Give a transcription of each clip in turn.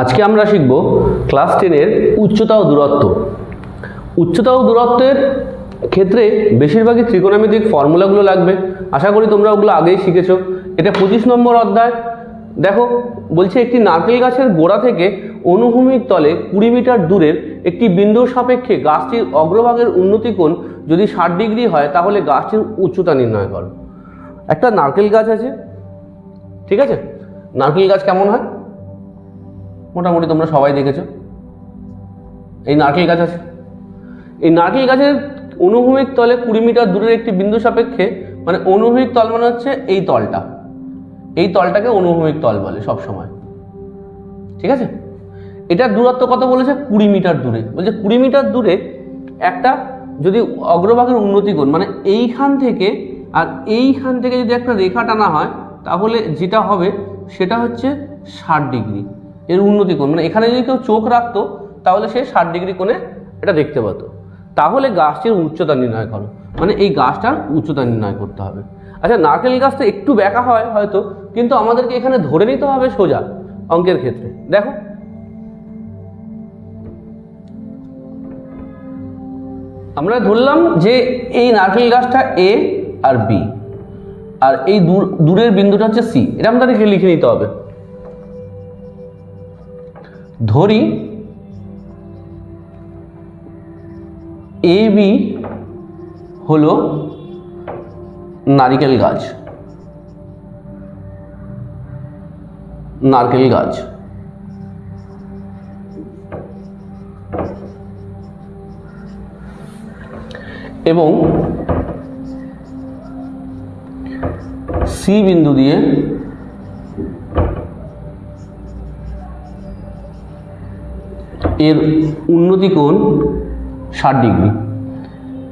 আজকে আমরা শিখব ক্লাস টেনের উচ্চতা ও দূরত্ব। উচ্চতা ও দূরত্বের ক্ষেত্রে বেশিরভাগই ত্রিকোণমিতিক ফর্মুলাগুলো লাগবে। আশা করি তোমরা ওগুলো আগেই শিখেছো। এটা পঁচিশ নম্বর অধ্যায়। দেখো, বলছে একটি নারকেল গাছের গোড়া থেকে অনুভূমিক তলে কুড়ি মিটার দূরের একটি বিন্দুর সাপেক্ষে গাছটির অগ্রভাগের উন্নতি কোণ যদি ষাট ডিগ্রি হয়, তাহলে গাছটির উচ্চতা নির্ণয় করো। একটা নারকেল গাছ আছে। ঠিক আছে? নারকেল গাছ কেমন হয়? মোটামুটি তোমরা সবাই দেখেছ। এই নারকেল গাছ আছে। এই নারকেল গাছের অনুভূমিক তলে কুড়ি মিটার দূরের একটি বিন্দু সাপেক্ষে মানে অনুভূমিক তল মানে হচ্ছে এই তলটা। এই তলটাকে অনুভূমিক তল বলে সব সময় ঠিক আছে? এটার দূরত্ব কত বলেছে? কুড়ি মিটার দূরে। বলছে কুড়ি মিটার দূরে একটা যদি অগ্রভাগের উন্নতি কোণ মানে এইখান থেকে আর এইখান থেকে যদি একটা রেখা টানা হয়, তাহলে যেটা হবে সেটা হচ্ছে ষাট ডিগ্রি। এর উন্নতি কোণ মানে এখানে যদি কেউ চোখ রাখতো, তাহলে সে ষাট ডিগ্রি কোণে এটা দেখতে পেতো তাহলে গাছটির উচ্চতা নির্ণয় করো। মানে এই গাছটার উচ্চতা নির্ণয় করতে হবে। আচ্ছা নারকেল গাছটা একটু ব্যাকা হয় হয়তো, কিন্তু আমাদেরকে এখানে ধরে নিতে হবে সোজা অঙ্কের ক্ষেত্রে। দেখো। আমরা ধরলাম যে এই নারকেল গাছটা এ আর বি আর এই দূর, দূরের বিন্দুটা হচ্ছে সি এটা আমাদেরকে লিখে নিতে হবে। ধরি এ বি হলো নারিকেল গাছ। নারকেল গাছ। এবং সি বিন্দু দিয়ে এর উন্নতি কোণ ষাট ডিগ্রি।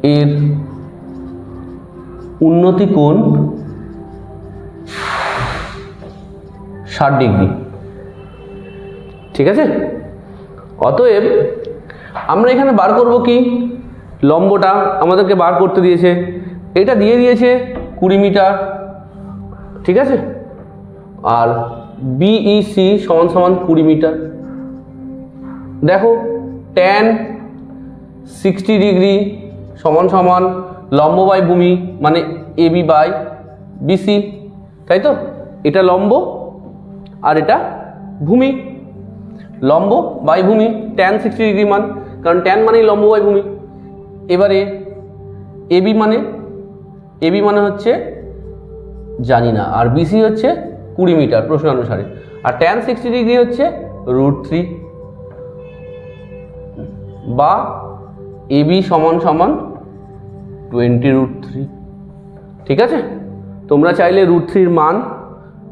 এর উন্নতি কোণ ষাট ডিগ্রি। ঠিক আছে? অতএব আমরা এখানে বার করব কি? লম্বটা আমাদেরকে বার করতে দিয়েছে। এটা দিয়ে দিয়েছে কুড়ি মিটার। ঠিক আছে? আর বিইসি সমান সমান কুড়ি মিটার। দেখো ট্যান সিক্সটি ডিগ্রি সমান সমান লম্ব বাই ভূমি মানে এবি বাই বিসি তাই তো? এটা লম্ব আর এটা ভূমি। লম্ব বাই ভূমি ট্যান সিক্সটি ডিগ্রি মান, কারণ ট্যান মানেই লম্ব বাই ভূমি। এবারে এবি মানে এবি মানে হচ্ছে জানি না, আর বিসি হচ্ছে কুড়ি মিটার প্রশ্ন অনুসারে। আর ট্যান সিক্সটি ডিগ্রি হচ্ছে রুট থ্রি বা এবি সমান সমান টোয়েন্টি রুট থ্রি ঠিক আছে? তোমরা চাইলে রুট থ্রির মান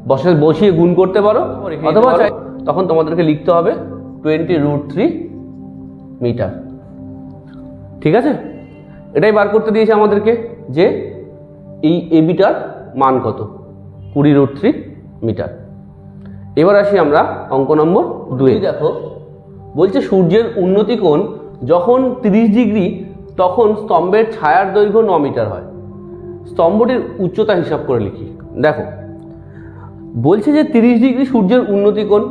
বসে বসিয়ে গুণ করতে পারো অথবা চাই তখন তোমাদেরকে লিখতে হবে টোয়েন্টি রুট থ্রি মিটার ঠিক আছে? এটাই বার করতে দিয়েছে আমাদেরকে যে এই এবিটার মান কত? কুড়ি রুট থ্রি মিটার এবার আসি আমরা অঙ্ক নম্বর দুই দেখো বলছে সূর্যের উন্নতি কোণ যখন তিরিশ ডিগ্রি, তখন স্তম্ভের ছায়ার দৈর্ঘ্য ন মিটার হয়। স্তম্ভটির উচ্চতা হিসাব করে লিখি। দেখো, বলছে যে তিরিশ ডিগ্রি সূর্যের উন্নতি কোণ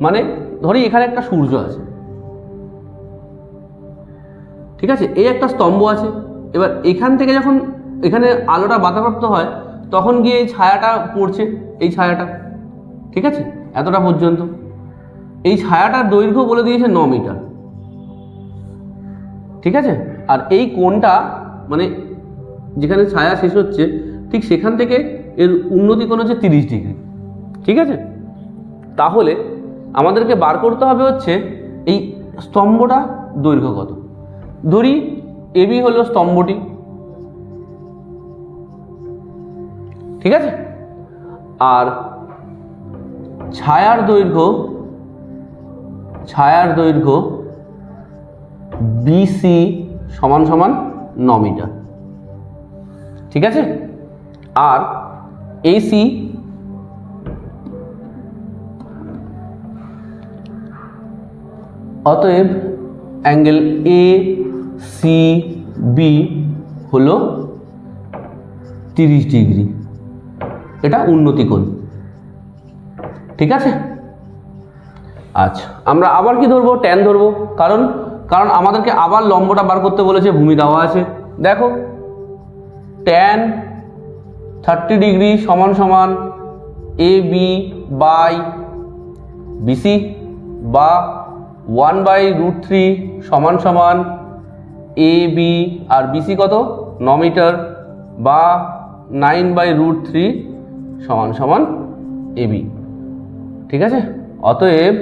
মানে ধরি এখানে একটা সূর্য আছে। ঠিক আছে? এই একটা স্তম্ভ আছে। এবার এখান থেকে যখন এখানে আলোটা বাধাপ্রাপ্ত হয়, তখন গিয়ে এই ছায়াটা পড়ছে, এই ছায়াটা। ঠিক আছে? এতটা পর্যন্ত। এই ছায়াটার দৈর্ঘ্য বলে দিয়েছে ন মিটার। ঠিক আছে? আর এই কোণটা মানে যেখানে ছায়া শেষ হচ্ছে, ঠিক সেখান থেকে এর উন্নতি কোণ হচ্ছে তিরিশ ডিগ্রি। ঠিক আছে? তাহলে আমাদেরকে বার করতে হবে হচ্ছে এই স্তম্ভটা দৈর্ঘ্য কত? ধরি এবি হলো স্তম্ভটি। ঠিক আছে? আর ছায়ার দৈর্ঘ্য ছায়ার দৈর্ঘ্য বিসি সমান সমান ন মিটার। ঠিক আছে? আর এসি অতএব অ্যাঙ্গেল এ সি বি হলো তিরিশ ডিগ্রি। এটা উন্নতি কোণ। ঠিক আছে? আচ্ছা আমরা আবার কি ধরবো? ট্যান ধরবো। কারণ কারণ আমাদেরকে আবার লম্বটা বার করতে বলেছে, ভূমি দেওয়া আছে। দেখো ট্যান থার্টি ডিগ্রি সমান সমান এ বি বাই বিসি বা ওয়ান বাই রুট থ্রি সমান সমান এ বি আর বিসি কত? ন মিটার বা নাইন বাই রুট থ্রি সমান সমান এ বি ঠিক আছে? অতএব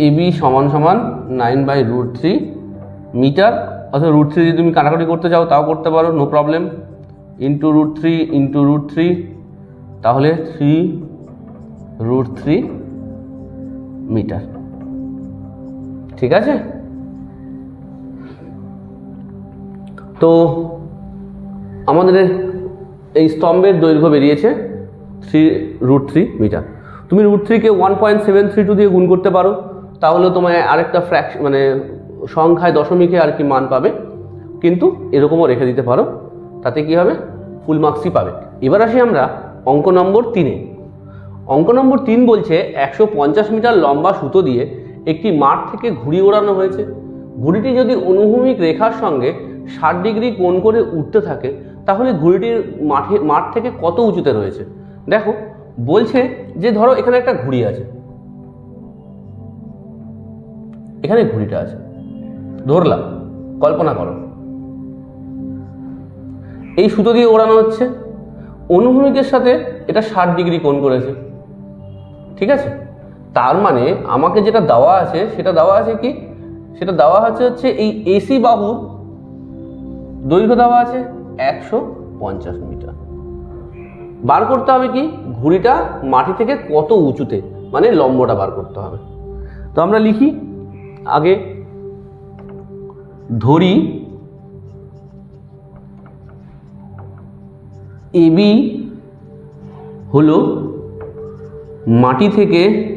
এ বি সমান সমান nine by root three metre অথবা রুট থ্রি যদি তুমি কাটাকাটি করতে চাও, তাও করতে পারো no problem into root three into root three তাহলে থ্রি রুট থ্রি মিটার ঠিক আছে? তো আমাদের এই স্তম্ভের দৈর্ঘ্য বেরিয়েছে থ্রি রুট থ্রি মিটার তুমি root থ্রিকে one point seven three two দিয়ে গুণ করতে পারো। তাহলে তোমায় আরেকটা ফ্র্যাকশ মানে সংখ্যায় দশমিকে আর কি মান পাবে। কিন্তু এরকমও রেখে দিতে পারো। তাতে কি হবে? ফুল মার্কসই পাবে। এবার আসি আমরা অঙ্ক নম্বর তিনে অঙ্ক নম্বর তিন বলছে, একশো পঞ্চাশ মিটার লম্বা সুতো দিয়ে একটি মাঠ থেকে ঘুড়ি ওড়ানো হয়েছে। ঘুড়িটি যদি অনুভূমিক রেখার সঙ্গে ষাট ডিগ্রি কোণ করে উঠতে থাকে, তাহলে ঘুড়িটির মাঠে, মাঠ থেকে কত উঁচুতে রয়েছে? দেখো, বলছে যে ধরো এখানে একটা ঘুড়ি আছে। এখানে ঘুড়িটা আছে। ধরলাম, কল্পনা করো। এই সুতো দিয়ে ওড়ানো হচ্ছে। অনুভূমিকের সাথে এটা ষাট ডিগ্রি কোণ করেছে। ঠিক আছে? তার মানে আমাকে যেটা দেওয়া আছে, সেটা দেওয়া আছে কি? সেটা দেওয়া আছে হচ্ছে এই এসি বাহুর দৈর্ঘ্য দেওয়া আছে একশো পঞ্চাশ মিটার। বার করতে হবে কি? ঘুড়িটা মাটি থেকে কত উঁচুতে? মানে লম্বটা বার করতে হবে। তো আমরা লিখি আগে ধরি এবি হলো মাটি থেকে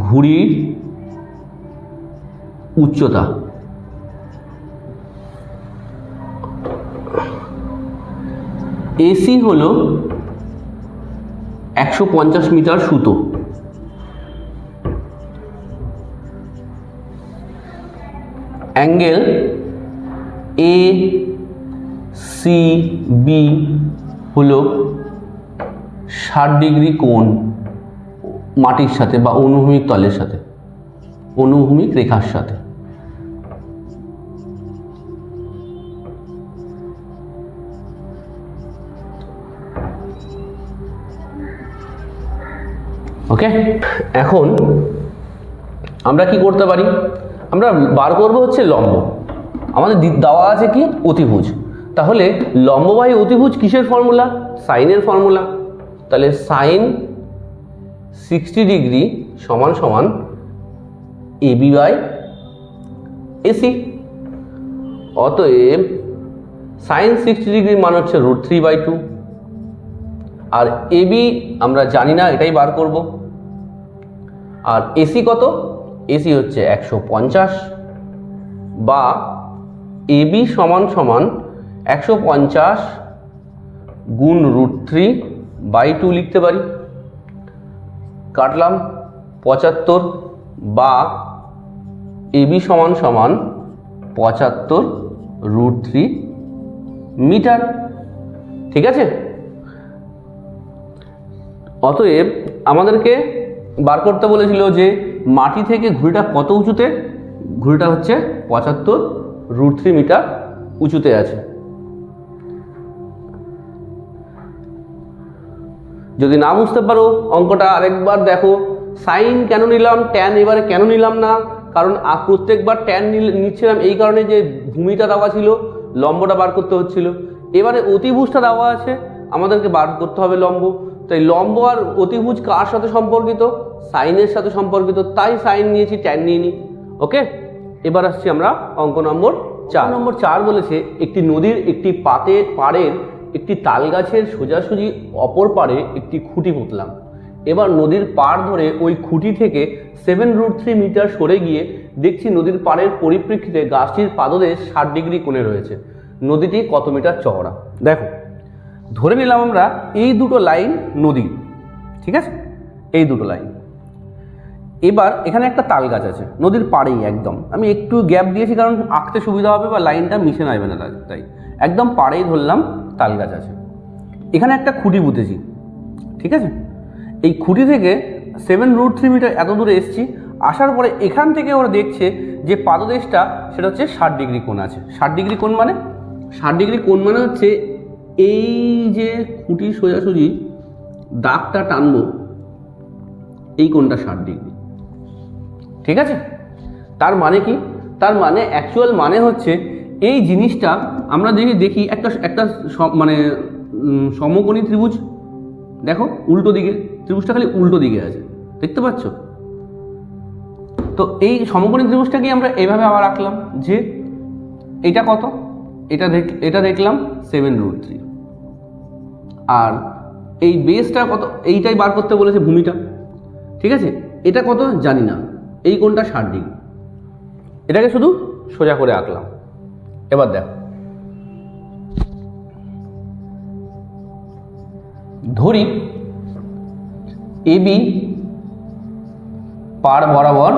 ঘুড়ির উচ্চতা। এসি হলো একশো পঞ্চাশ মিটার সুতো। অ্যাঙ্গেল এ সি বি হলো ষাট ডিগ্রি কোণ মাটির সাথে বা অনুভূমিক তলের সাথে, অনুভূমিক রেখার সাথে। ওকে এখন আমরা কি করতে পারি? আমরা বার করব হচ্ছে লম্ব। আমাদের দেওয়া আছে কি? অতিভুজ। তাহলে লম্ববাহী অতিভুজ কিসের ফর্মুলা? সাইনের ফর্মুলা। তাহলে সাইন সিক্সটি ডিগ্রি সমান সমান এবি বাই এসি অতএব সাইন সিক্সটি ডিগ্রির মান হচ্ছে রুট থ্রি বাই টু। আর এবি আমরা জানি না, এটাই বার করব। আর এসি কত? এসি হচ্ছে একশো পঞ্চাশ বা এবি সমান সমান একশো পঞ্চাশ গুণ রুট থ্রি বাই টু লিখতে পারি। কাটলাম পঁচাত্তর বা এবি সমান সমান পঁচাত্তর রুট থ্রি মিটার। ঠিক আছে? অতএব আমাদেরকে বার করতে বলেছিল যে মাটি থেকে ঘুড়িটা কত উঁচুতে? ঘুড়িটা হচ্ছে পঁচাত্তর রুট থ্রি মিটার উঁচুতে আছে। যদি না বুঝতে পারো, অঙ্কটা আরেকবার দেখো। সাইন কেন নিলাম ট্যান এবারে কেন নিলাম না? কারণ প্রত্যেকবার ট্যান নিচ্ছিলাম এই কারণে যে ভূমিটা দেওয়া ছিল, লম্বটা বার করতে হচ্ছিল। এবারে অতিভুজটা দেওয়া আছে, আমাদেরকে বার করতে হবে লম্ব। তাই লম্ব আর অতিভুজ কার সাথে সম্পর্কিত? সাইনের সাথে সম্পর্কিত। তাই সাইন নিয়েছি ট্যান নিয়ে নি ওকে? এবার আসছি আমরা অঙ্ক নম্বর চার। নম্বর চার বলেছে, একটি নদীর একটি পাতে, পাড়ের একটি তাল গাছের সোজাসুজি অপর পাড়ে একটি খুঁটি পুঁতলাম। এবার নদীর পাড় ধরে ওই খুঁটি থেকে সেভেন রুট থ্রি মিটার সরে গিয়ে দেখছি নদীর পাড়ের পরিপ্রেক্ষিতে গাছটির পাদদেশ ষাট ডিগ্রি কোণে রয়েছে। নদীটি কত মিটার চওড়া? দেখো ধরে নিলাম আমরা এই দুটো লাইন নদী, ঠিক আছে? এই দুটো লাইন। এবার এখানে একটা তাল গাছ আছে, নদীর পাড়েই একদম। আমি একটু গ্যাপ দিয়েছি কারণ আঁকতে সুবিধা হবে বা লাইনটা মিশে আসবে না, তাই- একদম পাড়েই ধরলাম তাল গাছ আছে। এখানে একটা খুঁটি পুঁতেছি, ঠিক আছে? এই খুঁটি থেকে সেভেন রুট থ্রি মিটার এত দূরে এসছি, আসার পরে এখান থেকে ওরা দেখছে যে পাদদেশটা, সেটা হচ্ছে ষাট ডিগ্রি কোণ আছে। ষাট ডিগ্রি কোণ মানে? ষাট ডিগ্রি কোণ মানে হচ্ছে এই যে খুঁটি সোজাসুজি দাগটা টানবো, এই কোণটা ষাট ডিগ্রি। ঠিক আছে? তার মানে কি? তার মানে অ্যাকচুয়াল মানে হচ্ছে এই জিনিসটা আমরা যদি দেখি একটা একটা মানে সমকোণী ত্রিভুজ, দেখো উল্টো দিকে, ত্রিভুজটা খালি উল্টো দিকে আছে, দেখতে পাচ্ছ? তো এই সমকোণী ত্রিভুজটাকে আমরা এইভাবে আবার রাখলাম যে এটা কত? এটা দেখ এটা দেখলাম সেভেন রুট থ্রি আর এই বেসটা কত, এইটাই বার করতে বলেছে ভূমিটা। ঠিক আছে? এটা কত? জানি না। এই কোণটা ষাট ডিগ্রি। এটাকে শুধু সোজা করে আঁকলাম। এবার দেখ। ধরি এবি পার বরাবর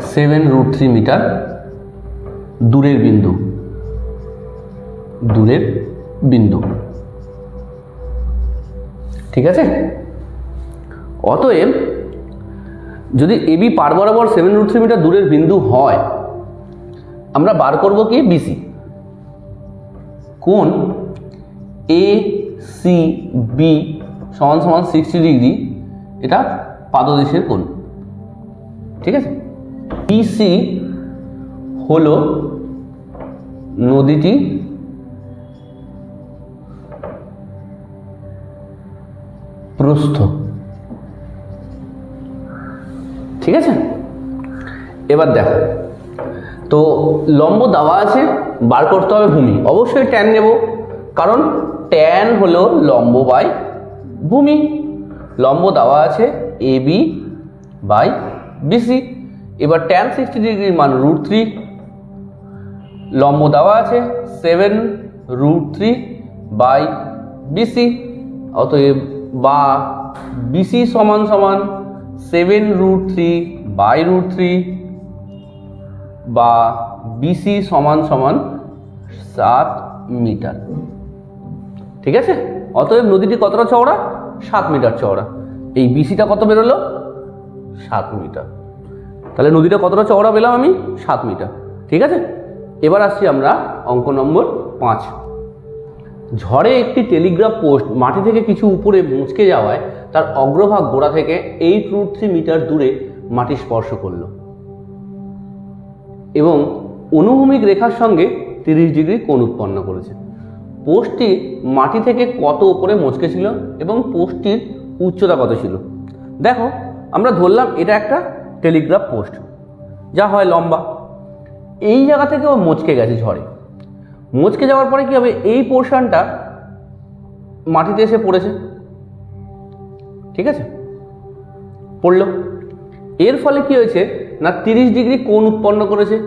সেভেন রুট থ্রি মিটার দূরের বিন্দু। দূরের বিন্দু। ঠিক আছে? অতএব, যদি এবি পার বরাবর সেভেন রুট থ্রি মিটার দূরের বিন্দু হয়, আমরা বার করব কি? বিসি কোন এ সি বি সমান সমান সিক্সটি ডিগ্রি এটা পাদদেশের কোণ। ঠিক আছে? বিসি হলো নদীটি প্রস্থ ঠিক আছে? এবার দেখো। তো লম্ব দেওয়া আছে, বার করতে হবে ভূমি। অবশ্যই ট্যান নেব, কারণ ট্যান হলো লম্ব বাই ভূমি। লম্ব দেওয়া আছে এ বি বাই বিসি এবার ট্যান সিক্সটি ডিগ্রির মান রুট থ্রি লম্ব দেওয়া আছে seven root three by BC অতএব বা বিসি সমান সমান seven root three by root three বা বিসি সমান সমান সাত মিটার। ঠিক আছে? অতএব নদীটি কতটা চওড়া? সাত মিটার চওড়া। এই বিসিটা কত বেরোলো? সাত মিটার। তাহলে নদীটা কতটা চওড়া পেলাম আমি? সাত মিটার। ঠিক আছে? এবার আসছি আমরা অঙ্ক নম্বর পাঁচ। ঝড়ে একটি টেলিগ্রাফ পোস্ট মাটি থেকে কিছু উপরে মুচকে যাওয়ায় তার অগ্রভাগ গোড়া থেকে এইট রুট থ্রি মিটার দূরে মাটি স্পর্শ করল। এবং অনুভূমিক রেখার সঙ্গে তিরিশ ডিগ্রি কোণ উৎপন্ন করেছে। পোস্টটি মাটি থেকে কত উপরে মচকে ছিল এবং পোস্টটির উচ্চতা কত ছিল? দেখো, আমরা ধরলাম এটা একটা টেলিগ্রাফ পোস্ট। যা হয় লম্বা। এই জায়গা থেকে ও মচকে গেছে ঝড়ে। মচকে যাওয়ার পরে কী হবে? এই পোর্শনটা মাটিতে এসে পড়েছে। ঠিক আছে? পড়ল। এর ফলে কি হয়েছে? না, তিরিশ ডিগ্রি কোণ উৎপন্ন করেছে।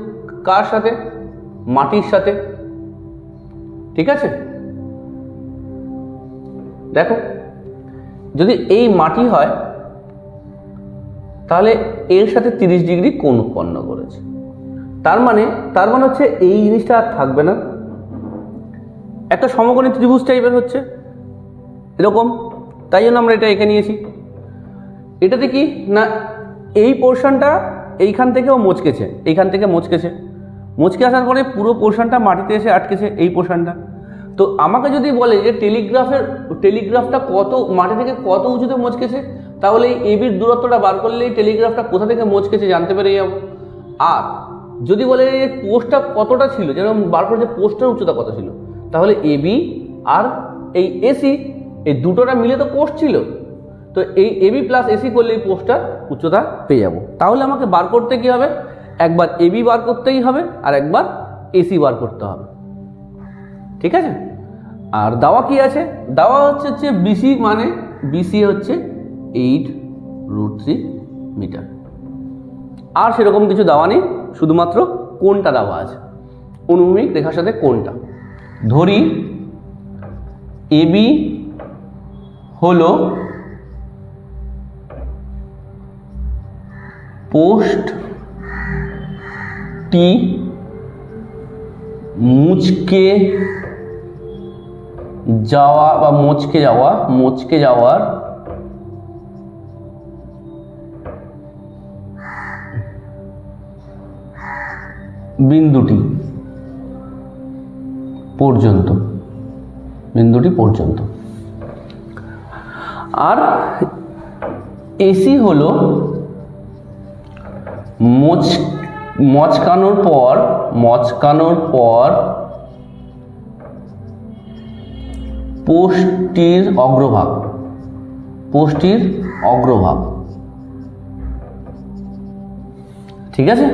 কার সাথে? মাটির সাথে। ঠিক আছে? দেখো, যদি এই মাটি হয়, তাহলে এর সাথে তিরিশ ডিগ্রি কোণ উৎপন্ন করেছে। তার মানে তার মানে হচ্ছে এই জিনিসটা আর থাকবে না। একটা সমকোণী ত্রিভুজ টাইপের হচ্ছে, এরকম, তাই জন্য আমরা এটা এঁকে নিয়েছি। এটাতে কি? না, এই পোর্শনটা এইখান থেকেও মচকেছে, এইখান থেকে মচকেছে। মচকে আসার পরে পুরো পোর্শনটা মাটিতে এসে আটকেছে এই পোর্শনটা তো আমাকে যদি বলে যে টেলিগ্রাফের টেলিগ্রাফটা কত, মাটি থেকে কত উঁচুতে মচকেছে, তাহলে এই এবির দূরত্বটা বার করলেই টেলিগ্রাফটা কোথা থেকে মচকেছে জানতে পেরে যাব। আর যদি বলে পোস্টটা কতটা ছিল, যেরকম বার করে যে পোস্টের উচ্চতা কত ছিল তাহলে এবি আর এই এসি এই দুটোটা মিলে তো পোস্ট ছিল। তো এই এবি প্লাস এসি করলে এই পোস্টটার উচ্চতা পেয়ে যাব। তাহলে আমাকে বার করতে কী হবে? একবার এবি বার করতেই হবে আর একবার এসি বার করতে হবে। ঠিক আছে? আর দাওয়া কি আছে? দাওয়া হচ্ছে হচ্ছে বিসি মানে বিসি হচ্ছে এইট রুট থ্রি মিটার আর সেরকম কিছু দাওয়া নেই, শুধুমাত্র কোনটা দাওয়া আছে? অনুভূমিক রেখার সাথে কোনটা? ধরি এবি হলো পোস্টটি মুচকে যাওয়া বা মোচকে যাওয়া মোচকে যাওয়ার বিন্দুটি। পর্যন্ত। বিন্দুটি পর্যন্ত। আর এসি হল মোচ, মচকানোর পর মচকানোর পর পোস্টটির অগ্রভাগ। পোস্টটির অগ্রভাগ। ঠিক আছে?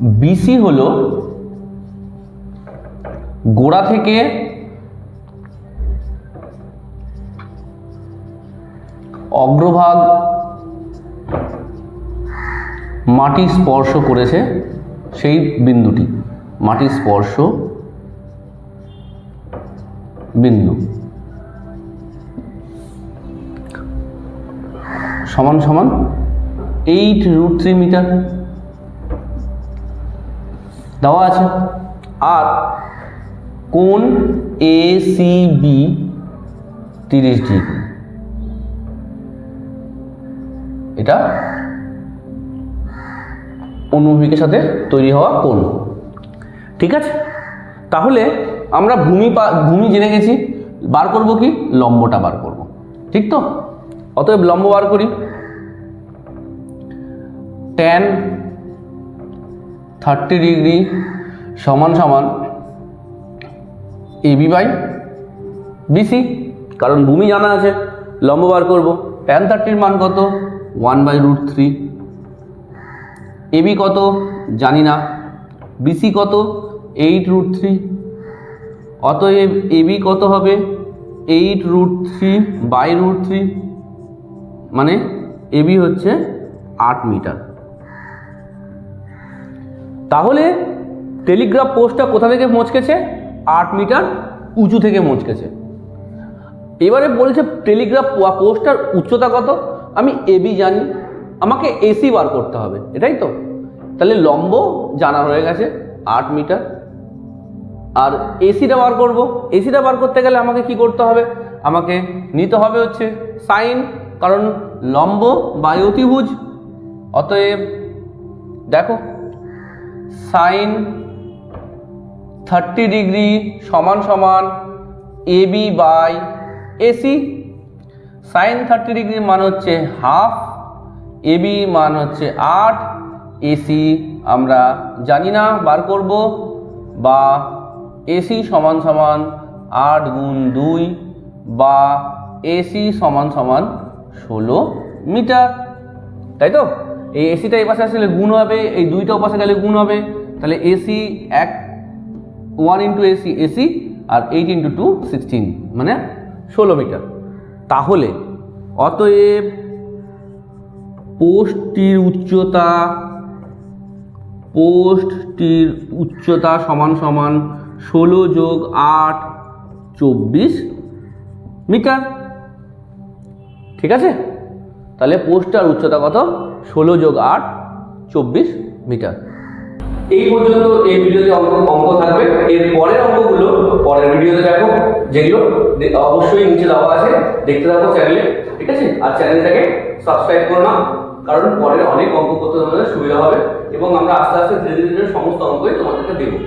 বিসি হলো গোড়া থেকে অগ্রভাগ মাটি স্পর্শ করেছে সেই বিন্দুটি, মাটি স্পর্শ বিন্দু। সমান সমান এইট রুট থ্রি মিটার দেওয়া আছে। আর কোন এ সি বি তিরিশ ডিগ্রি? এটা অনুভূমিকের সাথে তৈরি হওয়া কোন ঠিক আছে? তাহলে আমরা ভূমি ভূমি জেনে গেছি। বার করব কি? লম্বটা বার করব। ঠিক তো? অতএব লম্ব বার করি। ট্যান থার্টি ডিগ্রি সমান সমান এবি বাই বিসি কারণ ভূমি জানা আছে, লম্ব বার করব। ট্যান থার্টির মান কত? One by root three AB কত? জানি না। বিসি কত? এইট রুট থ্রি অতএব এবি কত হবে? Eight root three by root three মানে এবি হচ্ছে আট মিটার। তাহলে টেলিগ্রাফ পোস্টটা কোথা থেকে মচকেছে? আট মিটার উঁচু থেকে মচকেছে। এবারে বলছে টেলিগ্রাফ পোস্টার উচ্চতা কত? আমি এবি জানি। আমাকে এসি বার করতে হবে, এটাই তো। তাহলে লম্ব জানা হয়ে গেছে, আট মিটার। আর এসিটা বার করব। এসিটা বার করতে গেলে আমাকে কি করতে হবে? আমাকে নিতে হবে হচ্ছে সাইন, কারণ লম্ব বাই অতিভুজ। অতএব দেখো, সাইন থার্টি ডিগ্রি সমান সমান AB by AC sine thirty ডিগ্রির মান হচ্ছে হাফ এবি মান হচ্ছে আট। এসি আমরা জানি না, বার করব। বা এসি সমান সমান আট গুণ দুই বা এসি সমান সমান ষোলো মিটার। তাই তো? এই এসিটা এই পাশে আসলে গুণ হবে, এই দুইটা পাশে গেলে গুণ হবে। তাহলে এসি এক ওয়ান ইন্টু এসি এসি আর এইট ইন্টু টু, সিক্সটিন মানে ষোলো মিটার। তাহলে অতএব পোস্টটির উচ্চতা পোস্টটির উচ্চতা সমান সমান ষোলো যোগ আট, চব্বিশ মিটার। ঠিক আছে? তাহলে পোস্টটার উচ্চতা কত? ষোলো যোগ আট, চব্বিশ মিটার। এই পর্যন্ত এই ভিডিওতে অঙ্ক অঙ্ক থাকবে। এর পরের অঙ্কগুলো পরের ভিডিওতে দেখো, যেগুলো অবশ্যই নিচে দেওয়া আছে। দেখতে থাকো চ্যানেলে ঠিক আছে? আর চ্যানেলটাকে সাবস্ক্রাইব করো না, কারণ পরে অনেক অঙ্ক করতে তোমাদের সুবিধা হবে এবং আমরা আস্তে আস্তে ধীরে ধীরে সমস্ত অঙ্কই তোমাদেরকে দেবো।